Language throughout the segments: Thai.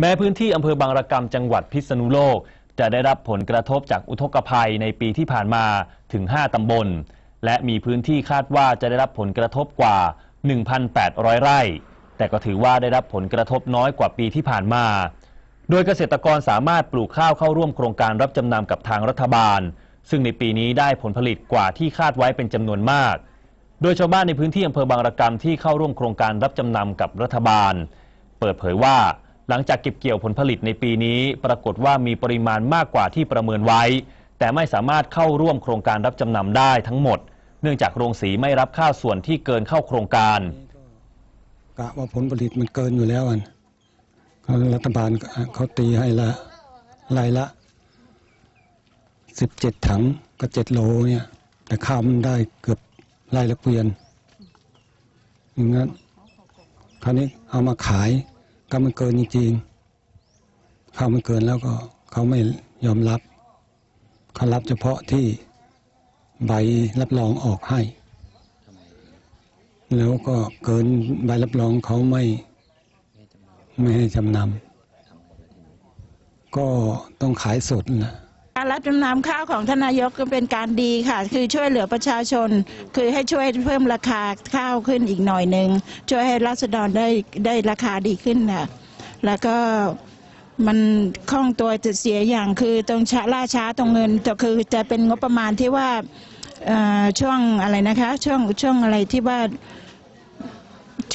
แม้พื้นที่อำเภอบางระกำจังหวัดพิษณุโลก จะได้รับผลกระทบจากอุทกภัยในปีที่ผ่านมาถึง 5 ตำบล และมีพื้นที่คาดว่าจะได้รับผลกระทบกว่า 1,800 ไร่ แต่ก็ถือว่าได้รับผลกระทบน้อยกว่าปีที่ผ่านมา โดยเกษตรกรสามารถปลูกข้าวเข้าร่วมโครงการรับจำนำกับทางรัฐบาล ซึ่งในปีนี้ได้ผลผลิตกว่าที่คาดไว้เป็นจำนวนมาก โดยชาวบ้านในพื้นที่อำเภอบางระกำที่เข้าร่วมโครงการรับจำนำกับรัฐบาล เปิดเผยว่า หลังจากเก็บเกี่ยวผลผลิตในปีนี้ ปรากฏว่ามีปริมาณมากกว่าที่ประเมินไว้ แต่ไม่สามารถเข้าร่วมโครงการรับจำนำได้ทั้งหมด เนื่องจากโรงสีไม่รับข้าวส่วนที่เกินเข้าโครงการ กะว่าผลผลิตมันเกินอยู่แล้วอันรัฐบาลเขาตีให้ละไร่ละสิบเจ็ดถังก็เจ็ดโลเนี่ยแต่ข้าวมันได้เกือบไร่ละเกวียนอย่างนั้นคราวนี้เอามาขาย ก็มันเกินจริงๆข้ามันเกินแล้วก็เขาไม่ยอมรับ เขารับเฉพาะที่ใบรับรองออกให้ แล้วก็เกินใบรับรองเขาไม่ไม่ให้จำนำก็ต้องขายสดนะ รับจำนำข้าวของทานนายกก็เป็นการดีค่ะ คือช่วยเหลือประชาชน คือให้ช่วยเพิ่มราคาข้าวขึ้นอีกหน่อยหนึ่งช่วยให้รัษฎรได้ได้ราคาดีขึ้นค่ะแล้วก็มันคล่องตัวจะเสียอย่างคือตรงช้าล่าช้าตรงเงินแต่คือจะเป็นงบประมาณที่ว่าเอ่อช่วงอะไรนะคะ ช่วงช่วงอะไรที่ว่า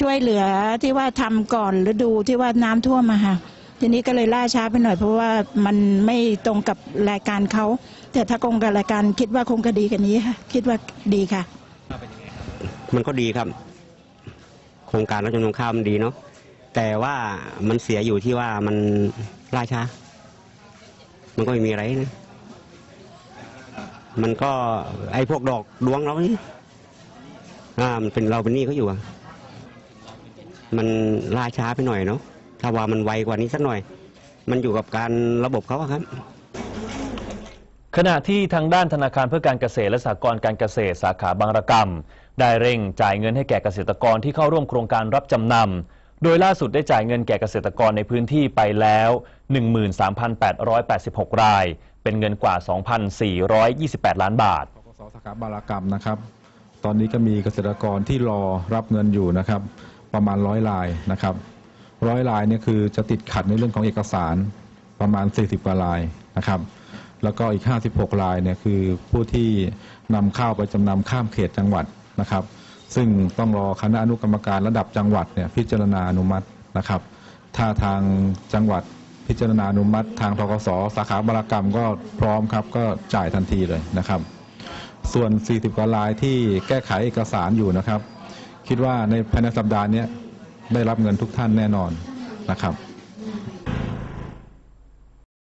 ช่วยเหลือที่ว่าทำก่อนฤดูที่ว่าน้ำท่วมมาค่ะ ทีนี้ก็เลยล่าช้าไปหน่อยเพราะว่ามันไม่ตรงกับรายการเขา แต่ถ้าตรงกับรายการคิดว่าคงจะดีกันนี้ค่ะคิดว่าดีค่ะ มันก็ดีครับ โครงการรับจำนำข้าวมันดีเนาะแต่ว่ามันเสียอยู่ที่ว่ามันล่าช้า มันก็ไม่มีอะไรนะ มันก็ไอ้พวกดอกดวงเรานี่อ่ามันเป็นเราเป็นหนี้เขาอยู่อะมันล่าช้าไปหน่อยเนาะ ถ้าว่ามันไวกว่านี้สักหน่อย มันอยู่กับการระบบเขาอะครับ ขณะที่ทางด้านธนาคารเพื่อการเกษตรและสหกรณ์การเกษตรสาขาบางระกำได้เร่งจ่ายเงินให้แก่เกษตรกรที่เข้าร่วมโครงการรับจำนำโดยล่าสุดได้จ่ายเงินแก่เกษตรกรในพื้นที่ไปแล้ว 13,886 ราย เป็นเงินกว่า 2,428 ล้านบาทกสสาขาบารกรรมนะครับ ตอนนี้ก็มีเกษตรกรที่รอรับเงินอยู่นะครับ ประมาณร้อยรายนะครับ ร้อยรายเนี่ยคือจะติดขัดในเรื่องของเอกสารประมาณ 40 กว่ารายนะครับ แล้วก็อีก 56รายเนี่ยคือผู้ที่นำข้าวไปจำนำข้ามเขตจังหวัดนะครับ ซึ่งต้องรอคณะอนุกรรมการระดับจังหวัดเนี่ยพิจารณาอนุมัตินะครับ ถ้าทางจังหวัดพิจารณาอนุมัติ ทางทกสสาขาบรกรรมก็พร้อมครับก็จ่ายทันทีเลยนะครับ ส่วน 40 กว่ารายที่แก้ไขเอกสารอยู่นะครับ คิดว่าในภายในสัปดาห์นี้ ได้รับเงินทุกท่านแน่นอนนะครับ